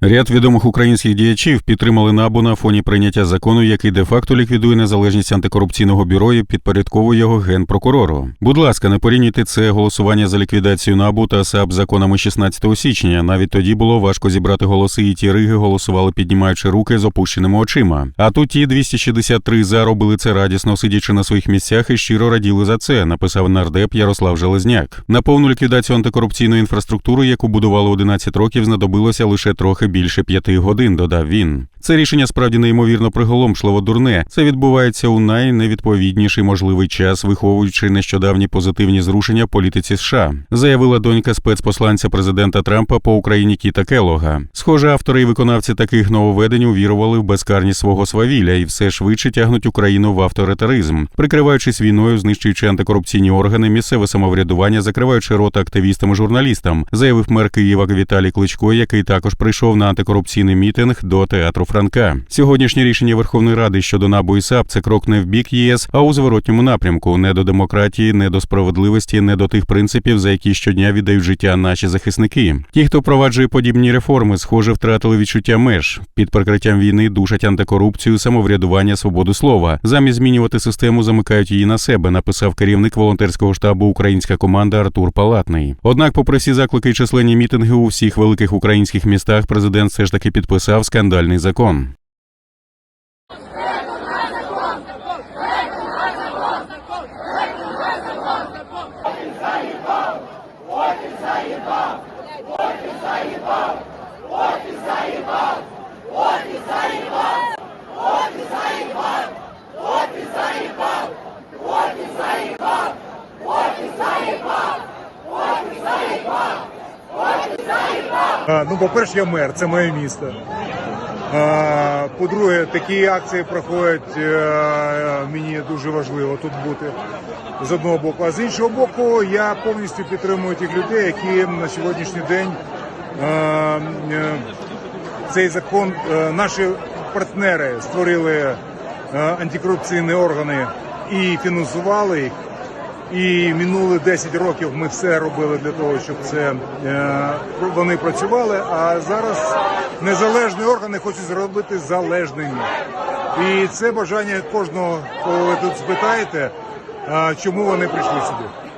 Ряд відомих українських діячів підтримали набу на фоні прийняття закону, який де-факто ліквідує незалежність антикорупційного бюро і підпорядковує його генпрокурору. Будь ласка, не порівнюйте це голосування за ліквідацію набу та САП законами 16 січня. Навіть тоді було важко зібрати голоси, і ті риги голосували, піднімаючи руки з опущеними очима. А тут ті 263 за робили це радісно, сидячи на своїх місцях і щиро раділи за це. Написав нардеп Ярослав Железняк. На повну ліквідацію антикорупційної інфраструктури, яку будували 11 років, знадобилося лише трохи більше п'яти годин. Додав він. Це рішення справді неймовірно приголомшливо дурне. Це відбувається у найневідповідніший можливий час, виховуючи нещодавні позитивні зрушення політиці США, заявила донька спецпосланця президента Трампа по Україні Кіта Келога. Схоже, автори і виконавці таких нововведень увірували в безкарність свого свавілля і все швидше тягнуть Україну в авторитаризм, прикриваючись війною, знищуючи антикорупційні органи, місцеве самоврядування, закриваючи рота активістам і журналістам, заявив мер Києва Віталій Кличко, який також прийшов на антикорупційний мітинг до театру Франка. Сьогоднішнє рішення Верховної Ради щодо НАБУ і САП це крок не в бік ЄС, а у зворотньому напрямку, не до демократії, не до справедливості, не до тих принципів, за які щодня віддають життя наші захисники. Ті, хто впроваджує подібні реформи, схоже, втратили відчуття меж під прикриттям війни, душать антикорупцію, самоврядування, свободу слова. Замість змінювати систему, замикають її на себе. Написав керівник волонтерського штабу Українська команда Артур Палатний. Однак, попри всі заклики і численні мітинги у всіх великих українських містах, президент все ж таки підписав скандальний закон. А, Ну, по-перше, я мер, це моє місто. По-друге, такі акції проходять. е, Мені дуже важливо тут бути з одного боку. А з іншого боку, я повністю підтримую тих людей, які на сьогоднішній день е, е, цей закон, наші партнери створили антикорупційні органи і фінансували їх. І минули 10 років ми все робили для того, щоб це вони працювали. А зараз незалежні органи хочуть зробити залежними. І це бажання кожного, кого ви тут спитаєте, чому вони прийшли сюди.